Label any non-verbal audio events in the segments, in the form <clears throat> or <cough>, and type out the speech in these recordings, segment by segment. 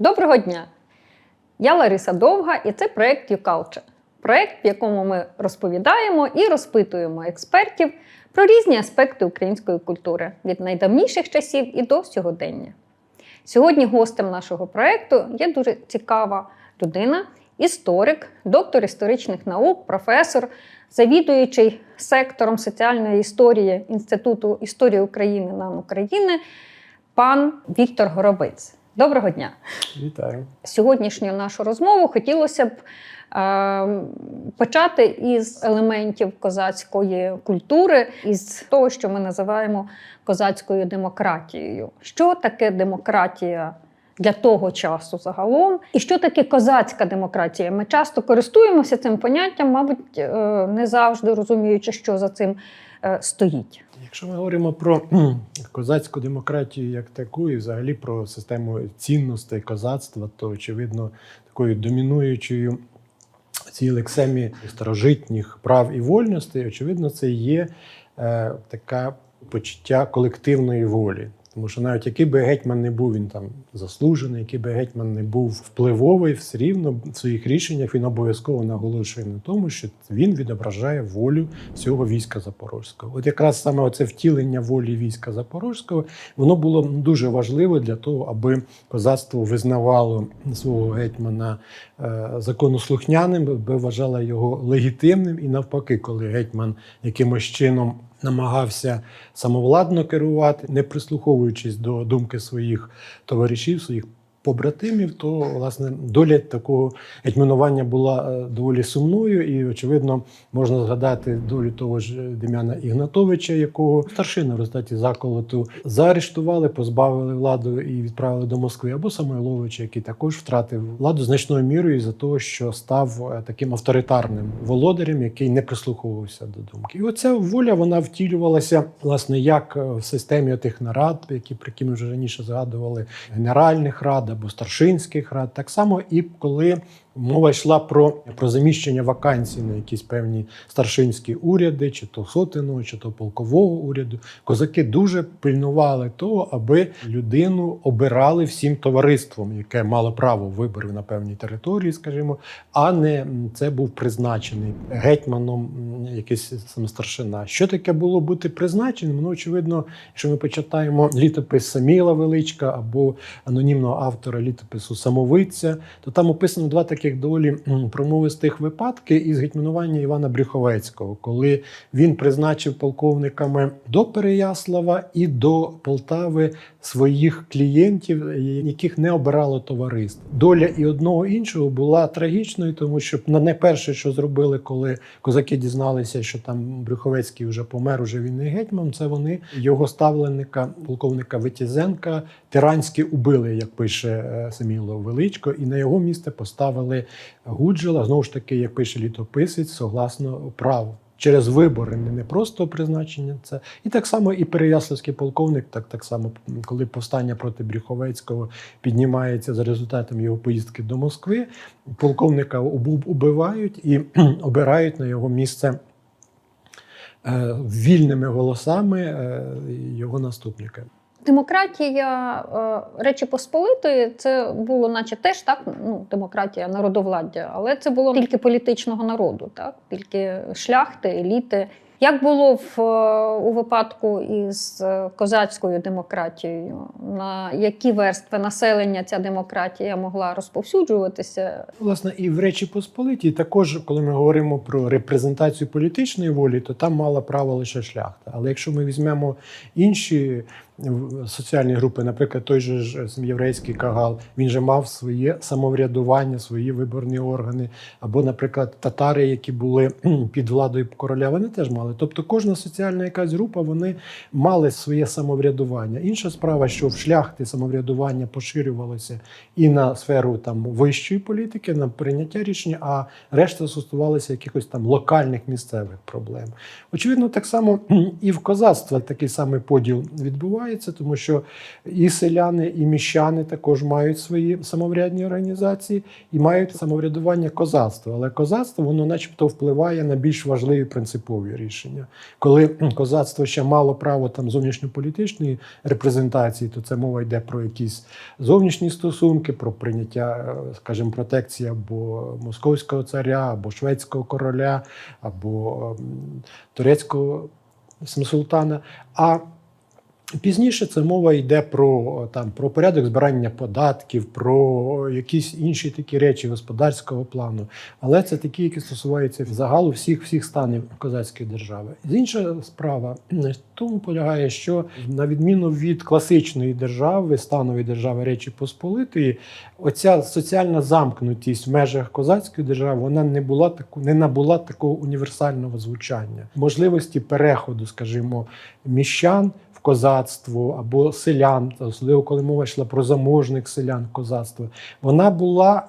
Доброго дня! Я Лариса Довга, і це проєкт YouCulture. Проєкт, в якому ми розповідаємо і розпитуємо експертів про різні аспекти української культури від найдавніших часів і до сьогодення. Сьогодні гостем нашого проєкту є дуже цікава людина, історик, доктор історичних наук, професор, завідуючий сектором соціальної історії Інституту історії України НАН України, пан Віктор Горобець. Доброго дня! Вітаю. Сьогоднішню нашу розмову хотілося б е, почати із елементів козацької культури, із того, що ми називаємо козацькою демократією. Що таке демократія? Для того часу загалом, і що таке козацька демократія? Ми часто користуємося цим поняттям, мабуть, е, не завжди розуміючи, що за цим е, стоїть. Якщо ми говоримо про <clears throat> козацьку демократію як таку, і взагалі про систему цінностей козацтва, то очевидно такою домінуючою цій лексемі старожитніх прав і вольностей, очевидно, це є е, таке почуття колективної волі. Тому що навіть який би гетьман не був, він там заслужений, який би гетьман не був впливовий, все рівно в своїх рішеннях він обов'язково наголошує на тому, що він відображає волю всього війська Запорозького. От якраз саме оце втілення волі війська Запорозького, воно було дуже важливо для того, аби козацтво визнавало свого гетьмана законослухняним, би вважала його легітимним, і навпаки, коли гетьман якимось чином намагався самовладно керувати, не прислуховуючись до думки своїх товаришів, своїх побратимів, то власне доля такого гетьманування була е, доволі сумною, і очевидно можна згадати долю того ж Дем'яна Ігнатовича, якого старшина в результаті заколоту заарештували, позбавили владу і відправили до Москви, або Самойловича, який також втратив владу значною мірою за того, що став е, таким авторитарним володарем, який не прислуховувався до думки. І оця воля вона втілювалася власне як е, в системі тих нарад, які про які ми вже раніше згадували, генеральних рад або старшинських рад, так само і коли мова йшла про, про заміщення вакансій на якісь певні старшинські уряди, чи то сотеного, чи то полкового уряду, козаки дуже пильнували того, аби людину обирали всім товариством, яке мало право виборів на певній території, скажімо, а не це був призначений гетьманом якийсь саме старшина. Що таке було бути призначеним? Ну, очевидно, якщо ми почитаємо літопис Саміла Величка або анонімного автора літопису Самовиця, то там описано два таких доволі промовистих випадки із гетьманування Івана Брюховецького, коли він призначив полковниками до Переяслава і до Полтави своїх клієнтів, яких не обирало товариство. Доля і одного іншого була трагічною, тому що на найперше, що зробили, коли козаки дізналися, що там Брюховецький вже помер, уже він не гетьман. Це вони його ставленика, полковника Витязенка, тиранськи убили, як пише е, Саміло Величко, і на його місце поставили Гуджела. Знову ж таки, як пише літописець, согласно праву. Через вибори не не просто призначення це. І так само і Переяславський полковник, так, так само, коли повстання проти Брюховецького піднімається за результатом його поїздки до Москви, полковника убивають і <clears throat> обирають на його місце е, вільними голосами е, його наступника. Демократія е, Речі Посполитої це було, наче теж так, ну, демократія народовладдя, але це було тільки політичного народу, так? тільки шляхти, еліти. Як було в, е, у випадку із е, козацькою демократією? На які верстви населення ця демократія могла розповсюджуватися? Власне, і в Речі Посполитій також, коли ми говоримо про репрезентацію політичної волі, то там мала право лише шляхта. Але якщо ми візьмемо інші соціальні групи, наприклад, той же ж сам єврейський кагал, він же мав своє самоврядування, свої виборні органи, або, наприклад, татари, які були під владою короля, вони теж мали. Тобто кожна соціальна якась група вони мали своє самоврядування. Інша справа, що в шляхти самоврядування поширювалося і на сферу там вищої політики, на прийняття рішень, а решта стосувалася якихось там локальних місцевих проблем. Очевидно, так само і в козацтва такий самий поділ відбувається. Відбувається, тому що і селяни, і міщани також мають свої самоврядні організації і мають самоврядування козацтва. Але козацтво воно, начебто, впливає на більш важливі принципові рішення. Коли козацтво ще мало право там зовнішньополітичної репрезентації, то це мова йде про якісь зовнішні стосунки, про прийняття, е, скажімо, протекції або московського царя, або шведського короля, або ем, турецького султана. А Пізніше це мова йде про, там, про порядок збирання податків, про якісь інші такі речі господарського плану. Але це такі, які стосуються загалу всіх всіх станів козацької держави. Інша справа в тому полягає, що на відміну від класичної держави, станової держави Речі Посполитої, оця соціальна замкнутість в межах козацької держави вона не була таку, не набула такого універсального звучання, можливості переходу, скажімо, міщан в козацтво або селян, особливо коли мова йшла про заможних селян козацтва, вона була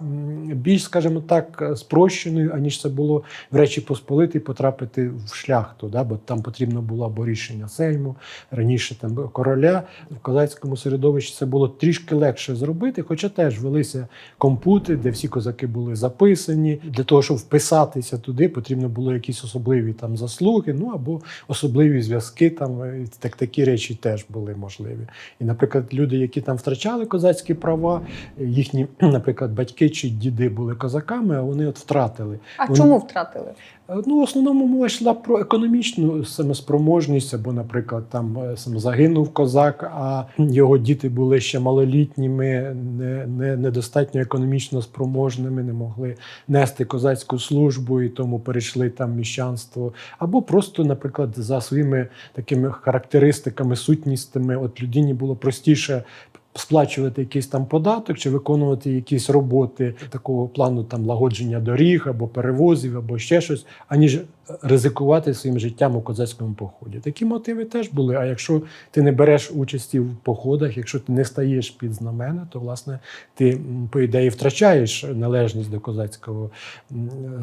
більш, скажімо так, спрощеною, аніж це було в Речі Посполитій потрапити в шляхту, да? бо там потрібно було або рішення Сейму, раніше там короля. В козацькому середовищі це було трішки легше зробити, хоча теж велися компути, де всі козаки були записані. Для того, щоб вписатися туди, потрібно було якісь особливі там заслуги, ну або особливі зв'язки. Там так такі речі теж були можливі. І, наприклад, люди, які там втрачали козацькі права, їхні, <clears throat> наприклад, батьки чи діди були козаками, а вони от втратили. А Вони- чому втратили? Ну, в основному мова йшла про економічну самоспроможність, або, наприклад, там е, сам загинув козак, а його діти були ще малолітніми, не, не, недостатньо економічно спроможними, не могли нести козацьку службу і тому перейшли там міщанство. Або просто, наприклад, за своїми такими характеристиками, сутністями, от людині було простіше. Сплачувати якийсь там податок чи виконувати якісь роботи такого плану, там лагодження доріг або перевозів, або ще щось, аніж ризикувати своїм життям у козацькому поході. Такі мотиви теж були. А якщо ти не береш участі в походах, якщо ти не стаєш під знамена, то власне ти по ідеї втрачаєш належність до козацького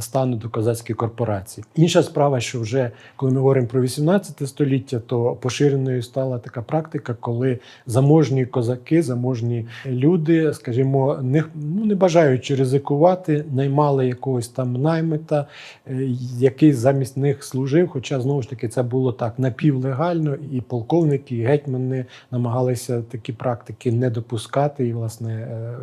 стану, до козацької корпорації. Інша справа, що вже коли ми говоримо про 18 століття, то поширеною стала така практика, коли заможні козаки, заможні люди, скажімо, не, ну, не бажаючи ризикувати, наймали якогось там наймита, е, який замість них служив. Хоча знову ж таки це було так напівлегально, і полковники, і гетьмани намагалися такі практики не допускати. І, власне, е,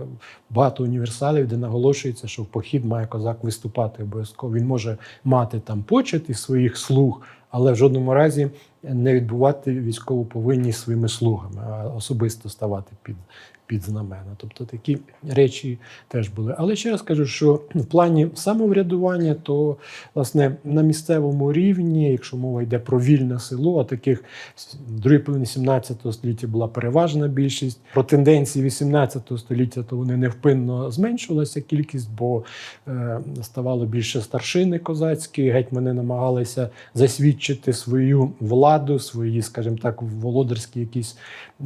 багато універсалів, де наголошується, що в похід має козак виступати обов'язково. Він може мати там почет із своїх слуг, але в жодному разі не відбувати військову повинність своїми слугами, а особисто ставати під, під знамена. Тобто такі речі теж були. Але ще раз кажу, що в плані самоврядування, то власне на місцевому рівні, якщо мова йде про вільне село, а таких в другій половині 17 століття була переважна більшість. Про тенденції 18 століття, то вони невпинно зменшувалася кількість, бо е, ставало більше старшини козацькі, гетьмани намагалися засвідчити свою владу, свої, скажімо так, володарські якісь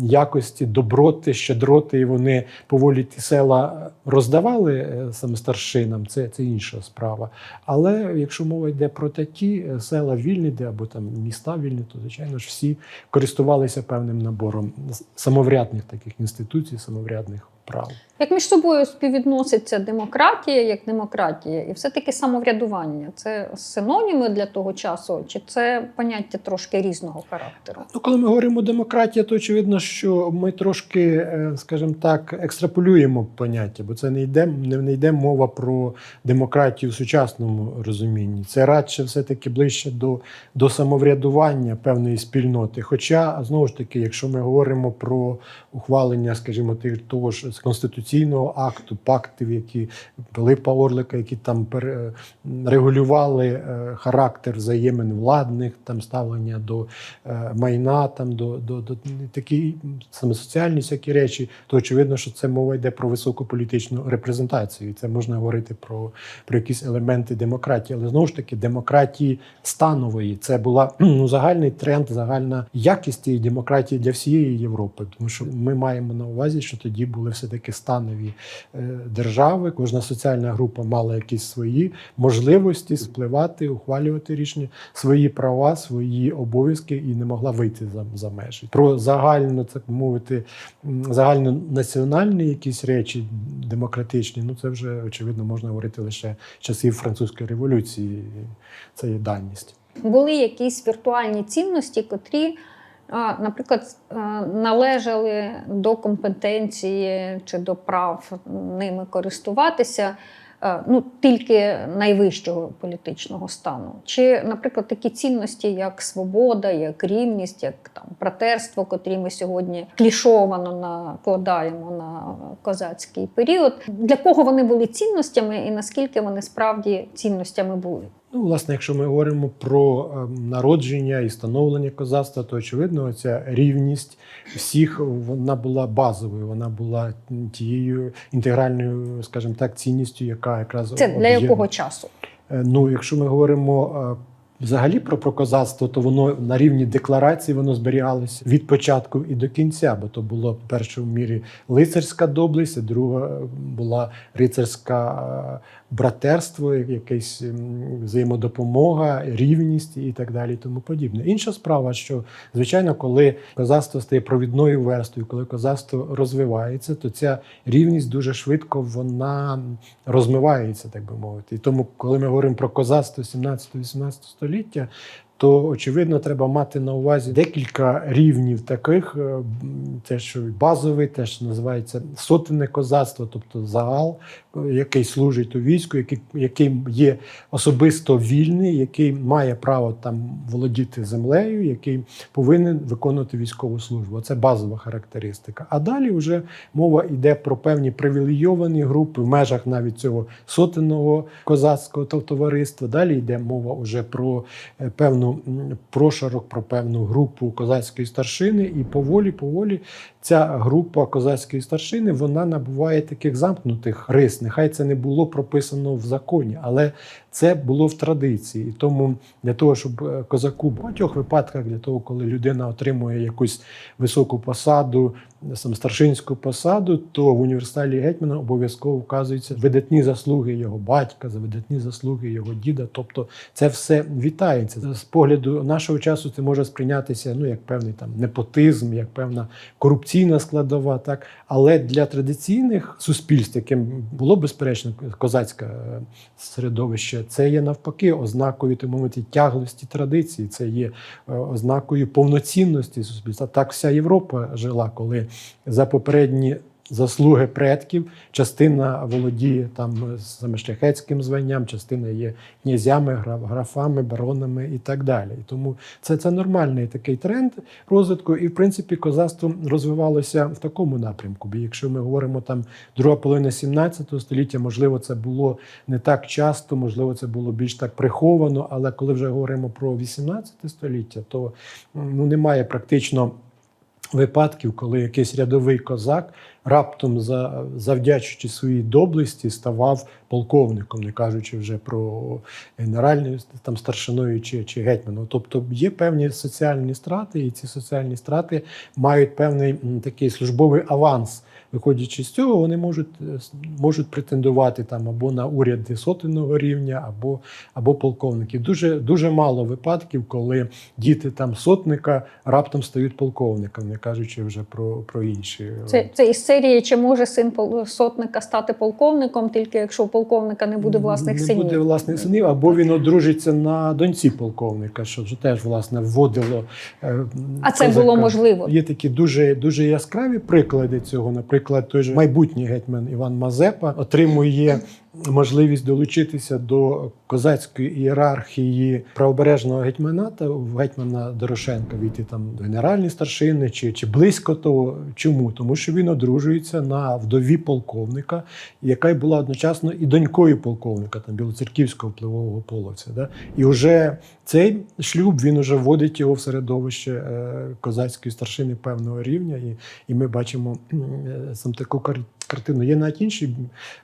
якості, доброти, щедроти, і вони поволі ті села роздавали е, саме старшинам, це, це інша справа. Але якщо мова йде про такі е, села вільні, де або там міста вільні, то звичайно ж всі користувалися певним набором самоврядних таких інституцій, самоврядних прав. Як між собою співвідноситься демократія як демократія, і все-таки самоврядування? Це синоніми для того часу, чи це поняття трошки різного характеру? Ну, коли ми говоримо демократія, то очевидно, що ми трошки, е, скажімо так, екстраполюємо поняття, бо це не йде, не, йде мова про демократію в сучасному розумінні. Це радше все-таки ближче до, до самоврядування певної спільноти. Хоча, знову ж таки, якщо ми говоримо про ухвалення, скажімо, тих- того ж конституційного акту, пактів, які Пилипа Орлика, які там пере- регулювали е, характер взаємин владних, там ставлення до е, майна, там до, до, до такі саме соціальні всякі речі, то очевидно, що це мова йде про високу політичну репрезентацію. Це можна говорити про, про якісь елементи демократії. Але знову ж таки, демократії станової це була ну, загальний тренд, загальна якість цієї демократії для всієї Європи. Тому що ми маємо на увазі, що тоді були все таки станові е, держави. Кожна соціальна група мала якісь свої можливості впливати, ухвалювати рішення, свої права, свої обов'язки і не могла вийти за, за межі. Про загально так мовити, загальнонаціональні якісь речі демократичні. Ну це вже очевидно можна говорити лише часів французької революції. Це є даність. Були якісь віртуальні цінності, котрі, наприклад, належали до компетенції чи до прав ними користуватися. Ну, тільки найвищого політичного стану, чи, наприклад, такі цінності, як свобода, як рівність, як там братерство, котрі ми сьогодні клішовано накладаємо на козацький період. Для кого вони були цінностями, і наскільки вони справді цінностями були? Ну, власне, якщо ми говоримо про е, народження і становлення козацтва, то очевидно, ця рівність всіх вона була базовою, вона була тією інтегральною, скажімо так, цінністю, яка якраз Це для якого часу? Е, Ну, якщо ми говоримо е, взагалі про, про козацтво, то воно на рівні декларації воно зберігалося від початку і до кінця, бо то було в першому мірі лицарська доблесть, а друга е, була рицарська братерство, якась взаємодопомога, рівність і так далі, і тому подібне. Інша справа, що звичайно, коли козацтво стає провідною верстою, коли козацтво розвивається, то ця рівність дуже швидко вона розмивається, так би мовити. І тому, коли ми говоримо про козацтво 17-18 століття, то очевидно треба мати на увазі декілька рівнів таких. е, Те, що базовий, те, що називається сотенне козацтво, тобто загал, який служить у війську, який, який є особисто вільний, який має право там володіти землею, який повинен виконувати військову службу. Це базова характеристика. А далі вже мова йде про певні привілейовані групи в межах навіть цього сотенного козацького товариства. Далі йде мова вже про е, певну прошарок, про певну групу козацької старшини, і поволі, поволі ця група козацької старшини вона набуває таких замкнутих рис. Нехай це не було прописано в законі, але це було в традиції. І тому для того, щоб е, козаку в багатьох випадках, для того, коли людина отримує якусь високу посаду, сам старшинську посаду, то в універсалі гетьмана обов'язково вказуються видатні заслуги його батька, за видатні заслуги його діда. Тобто це все вітається. З погляду нашого часу це може сприйнятися ну як певний там непотизм, як певна корупційна складова, так але для традиційних суспільств, яким було безперечно козацьке е, середовище, це є навпаки ознакою так мовити тяглості традиції, це є е, ознакою повноцінності суспільства. Так вся Європа жила, коли за попередні заслуги предків частина володіє там саме шляхетським званням, частина є князями, гра- графами, баронами і так далі. І тому це, це нормальний такий тренд розвитку. І в принципі козацтво розвивалося в такому напрямку. Бо якщо ми говоримо там друга половина 17 століття, можливо, це було не так часто, можливо, це було більш так приховано. Але коли вже говоримо про 18 століття, то ну немає практично випадків, коли якийсь рядовий козак раптом за, завдячуючи своїй доблесті ставав полковником, не кажучи вже про генеральну там старшиною чи, чи гетьманом. Тобто є певні соціальні страти, і ці соціальні страти мають певний такий службовий аванс. Виходячи з цього, вони можуть, е, можуть претендувати там або на уряди сотенного рівня, або, або полковників. Дуже, дуже мало випадків, коли діти там сотника раптом стають полковником, не кажучи вже про, про інші. Це, це із серії, чи може син сотника стати полковником, тільки якщо у полковника не буде власних не синів. буде власних синів, або він одружиться на доньці полковника, що ж теж власне вводило. е, А це козака. було можливо. Є такі дуже дуже яскраві приклади цього. Наприклад, той же майбутній гетьман Іван Мазепа отримує можливість долучитися до козацької ієрархії правобережного гетьманата в гетьмана Дорошенка війти там до генеральної старшини чи, чи близько того. Чому? Тому що він одружується на вдові полковника, яка й була одночасно і донькою полковника, там білоцерківського впливового половця. Да? І вже цей шлюб він уже вводить його в середовище е, козацької старшини певного рівня, і, і ми бачимо е, сам таку кар- картину. Є навіть інший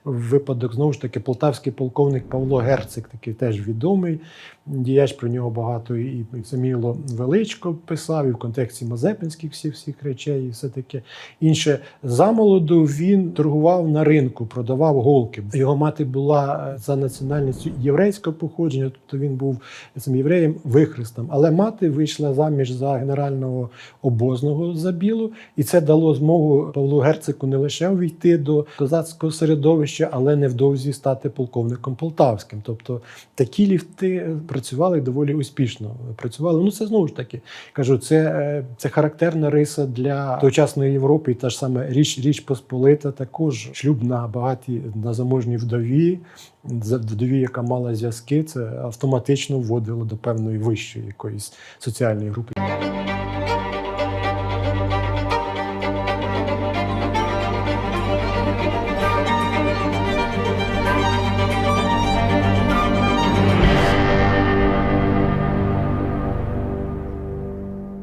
випадок, знову ж таки, полтавський полковник Павло Герцик, такий теж відомий діяч про нього багато і, Саміло Величко писав, і в контексті Мазепинських всіх всіх речей, і все таке інше. Замолоду він торгував на ринку, продавав голки. Його мати була е, за національністю єврейського походження, тобто він був цим євреєм вихрестом. Але мати вийшла заміж за генерального обозного забілу, і це дало змогу Павлу Герцику не лише увійти до козацького середовища, але невдовзі стати полковником полтавським. Тобто такі ліфти працювали доволі успішно. Працювали. Ну це знову ж таки кажу, це, е, це характерна риса для тогочасної Європи. І та ж саме річ, річ Посполита, також шлюб на багатій на заможній вдові, вдові, яка мала зв'язки, це автоматично вводило до певної вищої якоїсь соціальної групи.